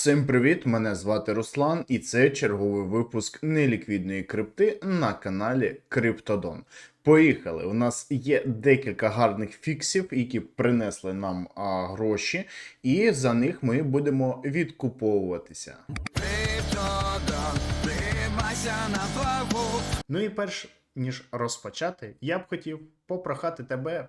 Всім привіт! Мене звати Руслан, і це черговий випуск неліквідної крипти на каналі Криптодон. Поїхали! У нас є декілька гарних фіксів, які принесли нам а, гроші, і за них ми будемо відкуповуватися. Ну і перш ніж розпочати, я б хотів попрохати тебе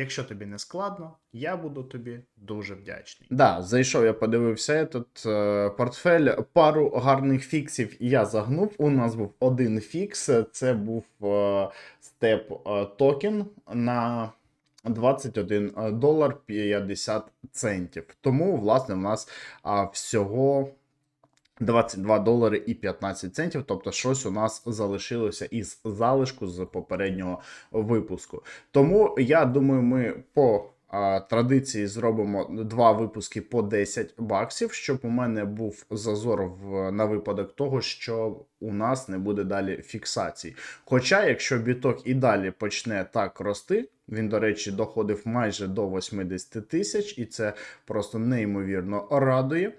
Якщо тобі не складно, я буду тобі дуже вдячний. Да, зайшов, я подивився тут е, портфель. Пару гарних фіксів я загнув. У нас був один фікс. Це був е, степ е, токен на 21 долар 50 центів. Тому, власне, в нас а, всього 22 долари і 15 центів, тобто щось у нас залишилося із залишку з попереднього випуску. Тому я думаю, ми по традиції зробимо два випуски по 10 баксів, щоб у мене був зазор в, на випадок того, що у нас не буде далі фіксацій. Хоча, якщо біток і далі почне так рости, він, до речі, доходив майже до 80 тисяч, і це просто неймовірно радує.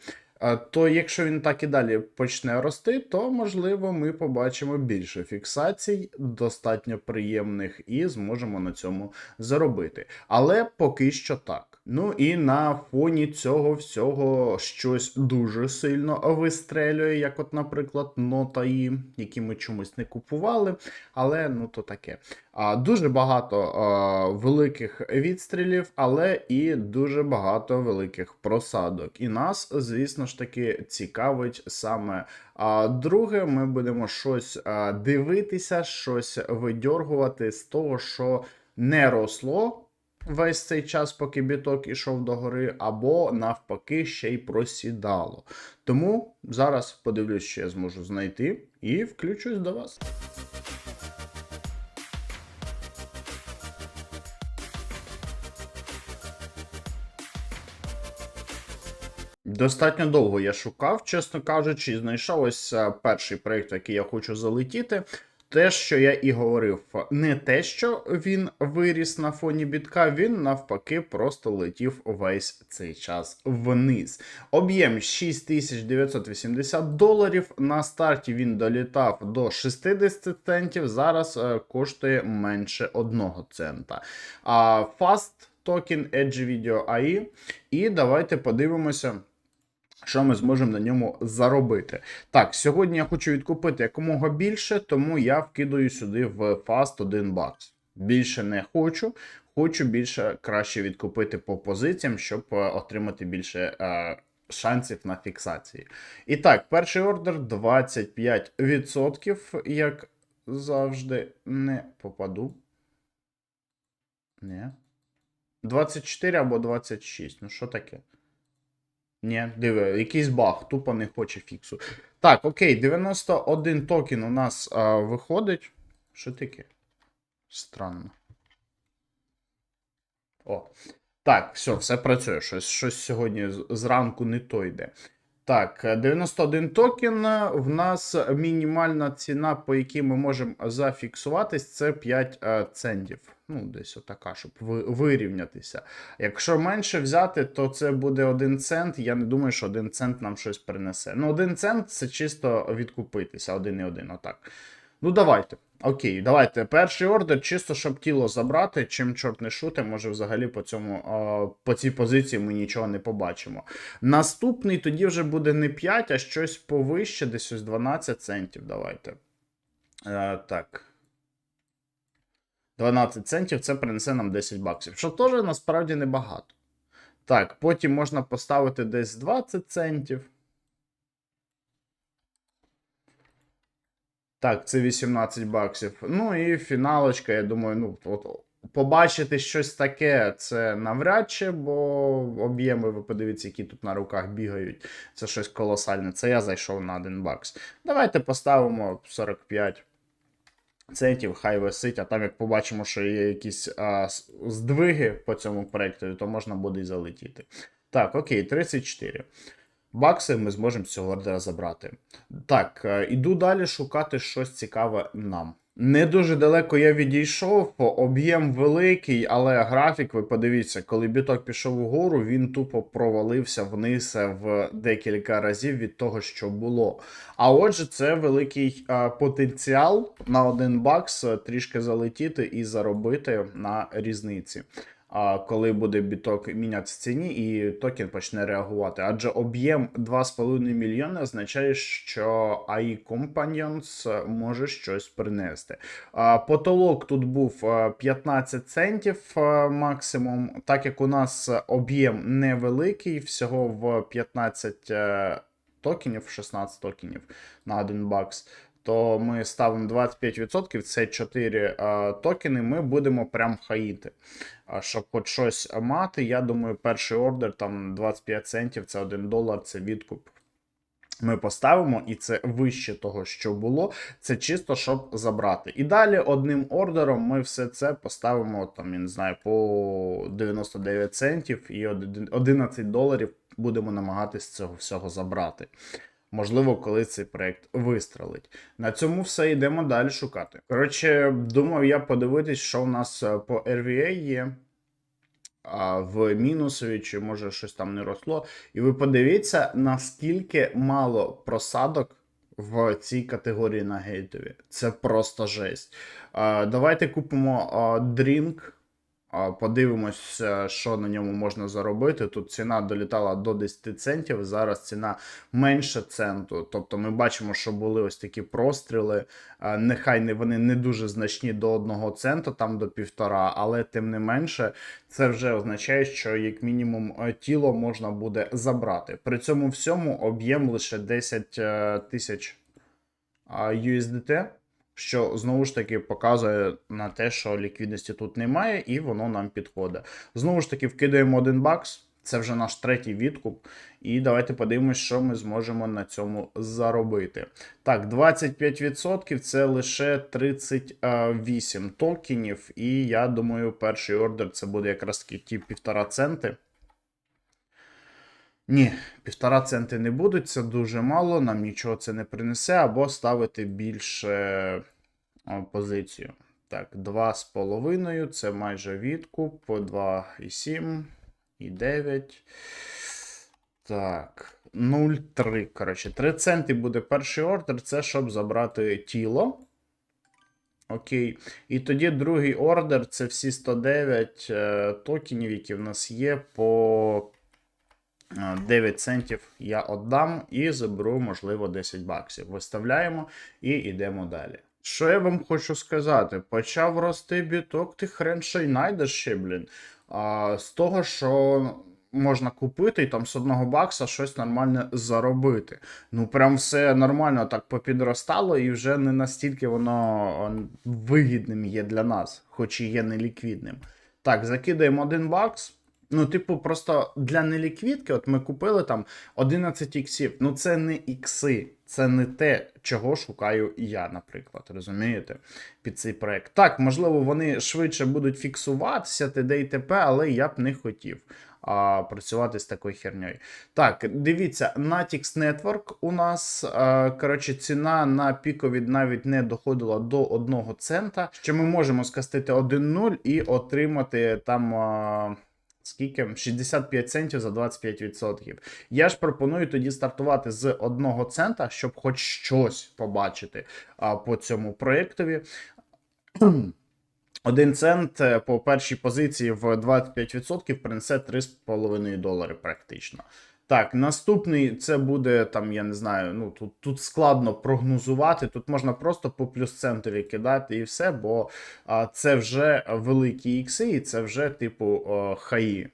То якщо він так і далі почне рости, то можливо ми побачимо більше фіксацій, достатньо приємних, і зможемо на цьому заробити. Але поки що так. Ну і на фоні цього всього щось дуже сильно вистрелює, як, от, наприклад, нотаї, які ми чомусь не купували, але ну то таке. А, Дуже багато а, великих відстрілів, але і дуже багато великих просадок. І нас, звісно ж таки, цікавить саме а, друге. Ми будемо щось а, дивитися, щось видьоргувати з того, що не росло. Весь цей час, поки біток ішов до гори, або навпаки ще й просідало. Тому зараз подивлюсь, що я зможу знайти, і включусь до вас. Достатньо довго я шукав, чесно кажучи, знайшов ось е, перший проєкт, який я хочу залетіти. Те, що я і говорив, не те, що він виріс на фоні бітка, він навпаки просто летів весь цей час вниз. Об'єм 6980 доларів. На старті він долітав до 60 центів, зараз е, коштує менше 1 цента. А Fast токен Edge Video AI. І давайте подивимося. Що ми зможемо на ньому заробити? Так, сьогодні я хочу відкупити якомога більше, тому я вкидаю сюди в Fast 1 бакс. Більше не хочу, хочу більше краще відкупити по позиціям, щоб е, отримати більше е, шансів на фіксації. І так, перший ордер 25%, як завжди, не попаду. Не. 24 або 26. Ну, що таке? Ні, диви, якийсь баг, тупо не хоче фіксу. Так, окей, 91 токен у нас а, виходить. Що таке? Странно. О. Так, все, все працює. Щось щось сьогодні зранку не то йде. Так, е, 91 токен. е, В нас мінімальна ціна, по якій ми можемо зафіксуватись, це 5 е, центів. Ну, десь отака, щоб вирівнятися. Якщо менше взяти, то це буде 1 цент. Я не думаю, що 1 цент нам щось принесе. Ну, 1 цент це чисто відкупитися, 1,1, отак. Ну, давайте. Окей, давайте. Перший ордер, чисто щоб тіло забрати. Чим чорт не шути, може взагалі по цьому по цій позиції ми нічого не побачимо. Наступний тоді вже буде не 5, а щось повище, десь ось 12 центів. Давайте. Е, так. 12 центів це принесе нам 10 баксів. Що теж насправді небагато. Так, потім можна поставити десь 20 центів. Так, це 18 баксів. Ну і фіналочка, я думаю, ну, от побачити щось таке, це навряд чи, бо об'єми, ви подивіться, які тут на руках бігають. Це щось колосальне. Це я зайшов на 1 бакс. Давайте поставимо 45. центів, хай висить, а там як побачимо, що є якісь а, здвиги по цьому проєкту, то можна буде і залетіти. Так, окей, 34. Бакси ми зможемо з цього ордера забрати. Так, е, іду далі шукати щось цікаве нам. Не дуже далеко я відійшов, об'єм великий, але графік, ви подивіться, коли біток пішов угору, він тупо провалився вниз в декілька разів від того, що було. А отже, це великий е, потенціал на один бакс е, трішки залетіти і заробити на різниці. Коли буде біток мінятися ціні, і токен почне реагувати. Адже об'єм 2,5 мільйони означає, що AI Companions може щось принести. Потолок тут був е, 15 центів максимум, так як у нас об'єм невеликий, всього в 15 е, токенів, 16 токенів на 1 бакс. То ми ставимо 25%, це 4 е, токени, ми будемо прям хаїти. А щоб хоч щось мати, я думаю, перший ордер там 25 центів, це 1 долар, це відкуп. Ми поставимо, і це вище того, що було. Це чисто, щоб забрати. І далі одним ордером ми все це поставимо, там, я не знаю, по 99 центів і 11 доларів будемо намагатись цього всього забрати. Можливо, коли цей проект вистрелить. На цьому все йдемо далі шукати. Коротше, думав я подивитись, що в нас е, по RVA є. А в мінусові, чи може щось там не росло. І ви подивіться, наскільки мало просадок в цій категорії на гейтові. Це просто жесть. А, давайте купимо дрінк. Подивимось, е, що на ньому можна заробити. Тут ціна долітала до 10 центів, зараз ціна менше центу. Тобто ми бачимо, що були ось такі простріли. Е, Нехай не вони не дуже значні до 1 цента, там до півтора, але тим не менше, це вже означає, що як мінімум е, тіло можна буде забрати. При цьому всьому об'єм лише 10 е, тисяч USDT, що знову ж таки показує на те, що ліквідності тут немає, і воно нам підходить. Знову ж таки, вкидаємо один бакс. Це вже наш третій відкуп. І давайте подивимось, що ми зможемо на цьому заробити. Так, 25% це лише 38 токенів. І я думаю, перший ордер це буде якраз таки ті півтора центи. Ні, півтора центи не будуть, це дуже мало, нам нічого це не принесе, або ставити більше позицію. Так, 2,5 це майже відкуп, по 2,7 і 9. Так, 0,3. Коротше, 3 центи буде перший ордер, це щоб забрати тіло. Окей. І тоді другий ордер це всі 109 е, токенів, які в нас є по е, 9 центів я віддам і заберу, можливо, 10 баксів. Виставляємо і йдемо далі. Що я вам хочу сказати? Почав рости біток, ти хрен ще й найдеш ще, блін. А, з того, що можна купити і там з одного бакса щось нормальне заробити. Ну, прям все нормально так попідростало, і вже не настільки воно вигідним є для нас, хоч і є неліквідним. Так, закидаємо один бакс. Ну, типу, просто для неліквідки, от ми купили там 11 іксів. Ну, це не ікси, це не те, чого шукаю я, наприклад. Розумієте? Під цей проект. Так, можливо, вони швидше будуть фіксуватися, т.д. і т.п., але я б не хотів а, працювати з такою херньою. Так, дивіться, Natix Network у нас, а, коротше, ціна на пікові навіть не доходила до 1 цента. Що ми можемо скастити 1.0 і отримати там. А, Скільки? 65 центів за 25%. Я ж пропоную тоді стартувати з 1 цента, щоб хоч щось побачити а, по цьому проєктові. Один цент е, по першій позиції в 25% принесе 3,5 долари практично. Так, наступний це буде там, я не знаю, ну тут, тут складно прогнозувати. Тут можна просто по плюс-центрі кидати і все, бо а, це вже великі ікси, і це вже типу хаї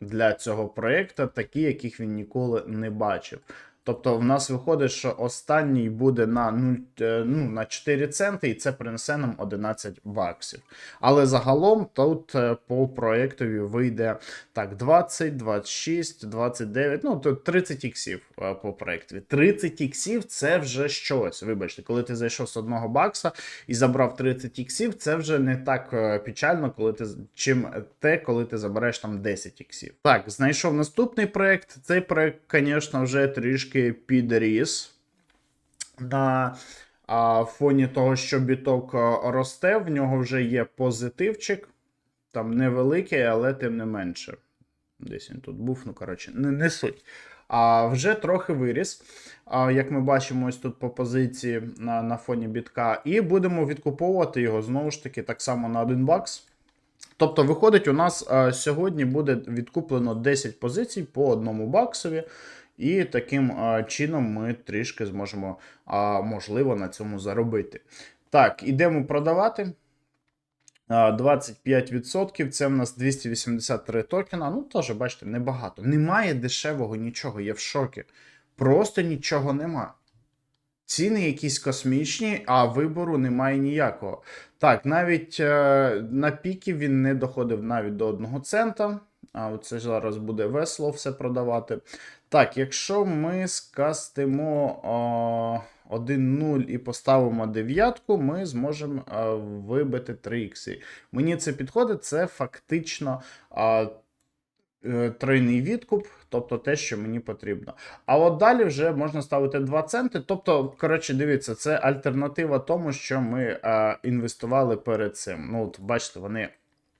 для цього проєкта, такі, яких він ніколи не бачив. Тобто, в нас виходить, що останній буде на 0, е, ну, на 4 центи, і це принесе нам 11 баксів. Але загалом тут е, по проєктові вийде так: 20, 26, 29, ну то 30 іксів е, по проєктові. 30 іксів це вже щось. Вибачте, коли ти зайшов з одного бакса і забрав 30 іксів, це вже не так печально, коли ти чим те, коли ти забереш там 10 іксів. Так, знайшов наступний проєкт. Цей проєкт, звісно, вже трішки підріс. На а, фоні того, що біток росте, в нього вже є позитивчик. Там невеликий, але тим не менше. Десь він тут був, ну коротше, не, не суть. А вже трохи виріс. А, як ми бачимо, ось тут по позиції на, на фоні бітка. І будемо відкуповувати його знову ж таки так само на 1 бакс. Тобто, виходить, у нас а, сьогодні буде відкуплено 10 позицій по одному баксові. І таким чином ми трішки зможемо, можливо, на цьому заробити. Так, ідемо продавати. 25% це в нас 283 токена. Ну, теж, бачите, небагато. Немає дешевого нічого, я в шокі. Просто нічого нема. Ціни якісь космічні, а вибору немає ніякого. Так, навіть е, на піки він не доходив навіть до 1 цента. А це зараз буде весело все продавати. Так, якщо ми скастимо о, 1-0 і поставимо дев'ятку, ми зможемо вибити 3 ікси. Мені це підходить, це фактично а, е, тройний відкуп, тобто те, що мені потрібно. А от далі вже можна ставити 2 центи. Тобто, коротше, дивіться, це альтернатива тому, що ми е, інвестували перед цим. Ну, от бачите, вони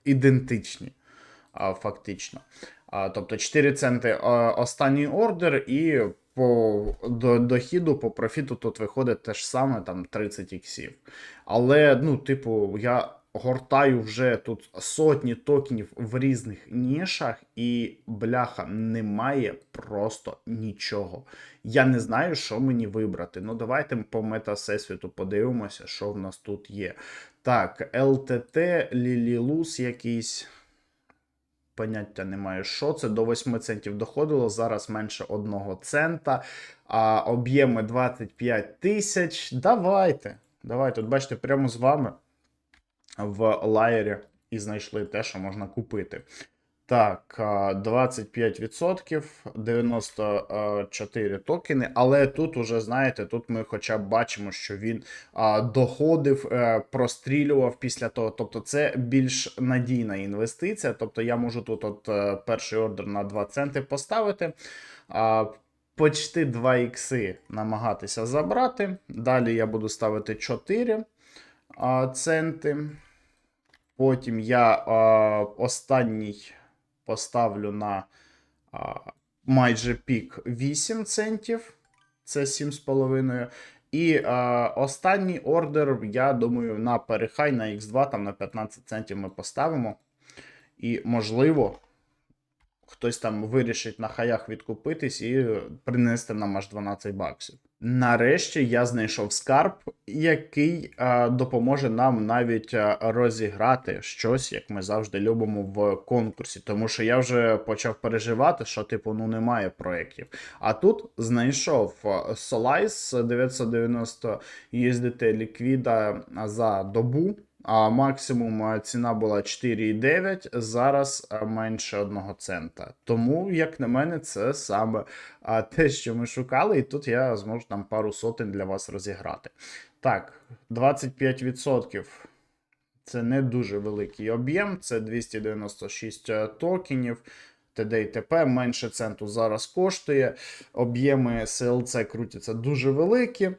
ідентичні, а, фактично. Тобто 4 центи останній ордер, і по до, дохіду, по профіту тут виходить те ж саме, там 30 іксів. Але, ну, типу, я гортаю вже тут сотні токенів в різних нішах, і бляха, немає просто нічого. Я не знаю, що мені вибрати. Ну, давайте по метасесвіту подивимося, що в нас тут є. Так, ЛТТ, Лілілус якийсь. Поняття немає, що це. До 8 центів доходило, зараз менше 1 цента, а об'єми 25 тисяч. Давайте. Давайте. От бачите, прямо з вами в лаєрі і знайшли те, що можна купити. Так, 25%, 94 токени, але тут уже, знаєте, тут ми хоча б бачимо, що він доходив, е, прострілював після того. Тобто це більш надійна інвестиція. Тобто я можу тут от е, перший ордер на 2 центи поставити. Почти 2 ікси намагатися забрати. Далі я буду ставити 4 а, центи. Потім я останній поставлю на а, майже пік 8 центів. Це 7,5. І а, останній ордер, я думаю, на перехай на X2, там на 15 центів ми поставимо. І, можливо, хтось там вирішить на хаях відкупитись і принести нам аж 12 баксів. Нарешті я знайшов скарб, який е, допоможе нам навіть е, розіграти щось, як ми завжди любимо в конкурсі. Тому що я вже почав переживати, що типу ну немає проєктів. А тут знайшов е, Solaris 990 USDT ліквіда за добу. Максимум е, ціна була 4,9, зараз е, менше 1 цента. Тому, як на мене, це саме те, що ми шукали, і тут я зможу там пару сотень для вас розіграти. Так, 25%. Це не дуже великий об'єм, це 296 токенів. ТД і ТП менше центу зараз коштує. Об'єми CLC крутяться дуже великі.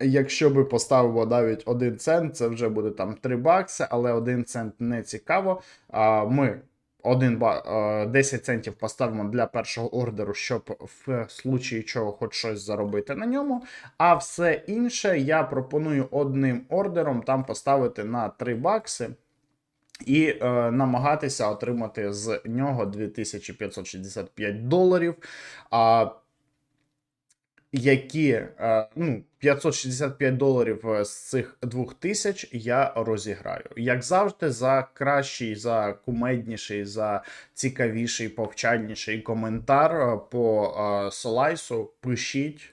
Якщо би поставив навіть 1 цент, це вже буде там 3 бакси, але 1 цент не цікаво. Ми 1 ба... 10 центів поставимо для першого ордеру, щоб в случаї чого хоч щось заробити на ньому. А все інше я пропоную одним ордером там поставити на 3 бакси. І е, намагатися отримати з нього 2565 доларів. А які е, ну, 565 доларів е, з цих 2000 я розіграю. Як завжди, за кращий, за кумедніший, за цікавіший, повчальніший коментар е, по Солайсу пишіть.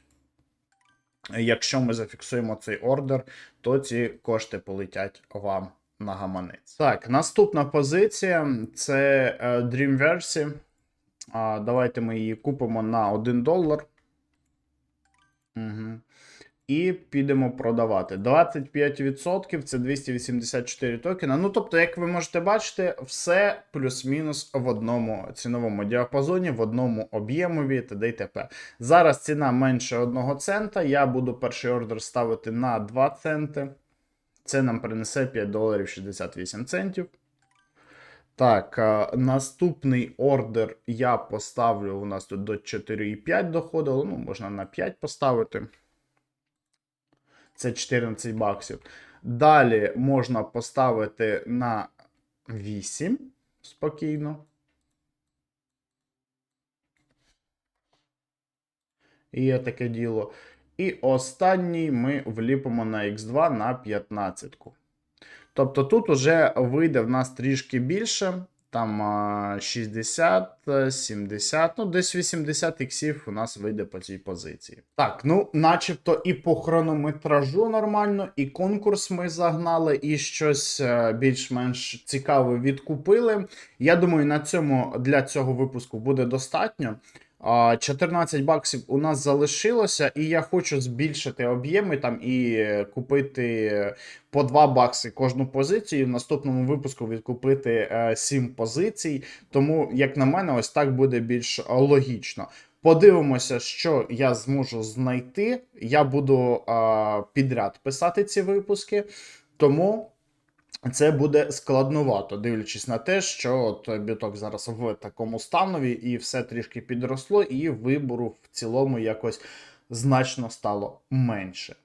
Якщо ми зафіксуємо цей ордер, то ці кошти полетять вам на гаманець. Так, наступна позиція це Dreamverse. Давайте ми її купимо на 1 долар. Угу. І підемо продавати. 25% це 284 токена. Ну, тобто, як ви можете бачити, все плюс-мінус в одному ціновому діапазоні, в одному об'ємові т.д. і т.п. Зараз ціна менше 1 цента. Я буду перший ордер ставити на 2 центи. Це нам принесе 5 доларів 68 центів. Так, наступний ордер я поставлю. У нас тут до 4,5 доходило. Ну, можна на 5 поставити. Це 14 баксів. Далі можна поставити на 8 спокійно. І є таке діло. І останній ми вліпимо на X2 на 15. Тобто тут уже вийде в нас трішки більше. Там 60, е, 70, ну десь 80 іксів у нас вийде по цій позиції. Так, ну, начебто і по хронометражу нормально, і конкурс ми загнали, і щось е, більш-менш цікаве відкупили. Я думаю, на цьому для цього випуску буде достатньо. А, 14 баксів у нас залишилося, і я хочу збільшити об'єми там і е, купити по 2 бакси кожну позицію. В наступному випуску відкупити е, 7 позицій. Тому, як на мене, ось так буде більш е, логічно. Подивимося, що я зможу знайти. Я буду е, підряд писати ці випуски. Тому. Це буде складновато, дивлячись на те, що от біток зараз в такому станові, і все трішки підросло, і вибору в цілому якось значно стало менше.